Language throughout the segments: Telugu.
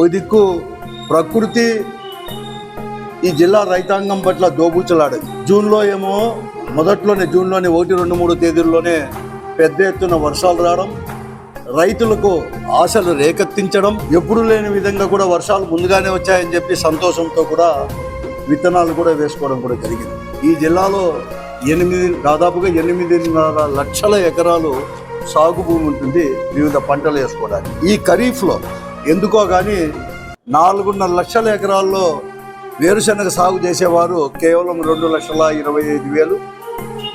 ఓ దిక్కు ప్రకృతి ఈ జిల్లా రైతాంగం పట్ల దోబూచలాడదు. జూన్లో ఏమో మొదట్లోనే జూన్లోనే ఒకటి రెండు మూడు తేదీల్లోనే పెద్ద ఎత్తున వర్షాలు రావడం రైతులకు ఆశలు రేకెత్తించడం ఎప్పుడు లేని విధంగా కూడా వర్షాలు ముందుగానే వచ్చాయని చెప్పి సంతోషంతో కూడా విత్తనాలు కూడా వేసుకోవడం కూడా జరిగింది. ఈ జిల్లాలో ఎనిమిది దాదాపుగా ఎనిమిదిన్నర లక్షల ఎకరాలు సాగు భూమి ఉంటుంది వివిధ పంటలు వేసుకోవడానికి. ఈ ఖరీఫ్లో ఎందుకో కానీ నాలుగున్నర లక్షల ఎకరాల్లో వేరుశనగ సాగు చేసేవారు కేవలం రెండు లక్షల ఇరవై ఐదు వేలు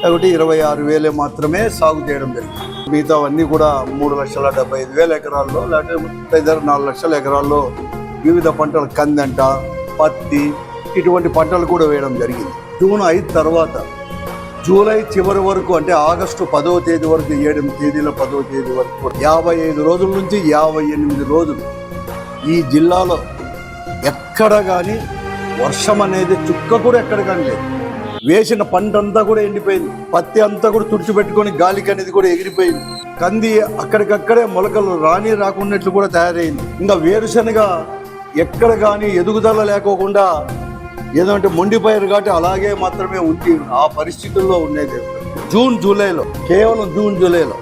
ఒకటి ఇరవై ఆరు వేలే మాత్రమే సాగు చేయడం జరిగింది. మిగతావన్నీ కూడా మూడు లక్షల డెబ్బై ఐదు వేల ఎకరాల్లో లేకపోతే ఇద్దరు నాలుగు లక్షల ఎకరాల్లో వివిధ పంటలు కందంట పత్తి ఇటువంటి పంటలు కూడా వేయడం జరిగింది. జూన్ ఐదు తర్వాత జూలై చివరి వరకు అంటే ఆగస్టు పదవ తేదీ వరకు ఏడు తేదీల పదవ తేదీ వరకు యాభై ఐదు రోజుల నుంచి యాభై ఎనిమిది రోజులు ఈ జిల్లాలో ఎక్కడ కానీ వర్షం అనేది చుక్క కూడా ఎక్కడ కానీ లేదు. వేసిన పంట అంతా కూడా ఎండిపోయింది. పత్తి అంతా కూడా తుడిచిపెట్టుకొని గాలికి అనేది కూడా ఎగిరిపోయింది. కంది అక్కడికక్కడే మొలకలు రాని రాకున్నట్లు కూడా తయారైంది. ఇంకా వేరుశనగ ఎక్కడ కానీ ఎదుగుదల లేకోకుండా ఏదంటే మొండిపోయారు కాబట్టి అలాగే మాత్రమే ఉంది ఆ పరిస్థితుల్లో ఉండేది. జూన్ జూలైలో కేవలం జూన్ జూలైలో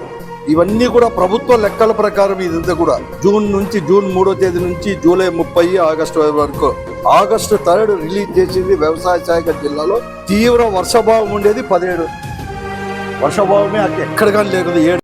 ఇవన్నీ కూడా ప్రభుత్వ లెక్కల ప్రకారం ఇదంతా కూడా. జూన్ నుంచి జూన్ మూడో తేదీ నుంచి జూలై ముప్పై ఆగస్టు వరకు. ఆగస్టు థర్డ్ రిలీజ్ చేసింది వ్యవసాయ శాఖ జిల్లాలో. తీవ్ర వర్షభావం ఉండేది పదిహేడు. వర్షభావమే అక్కడ ఎక్కడ కానీ లేకుండా ఏడు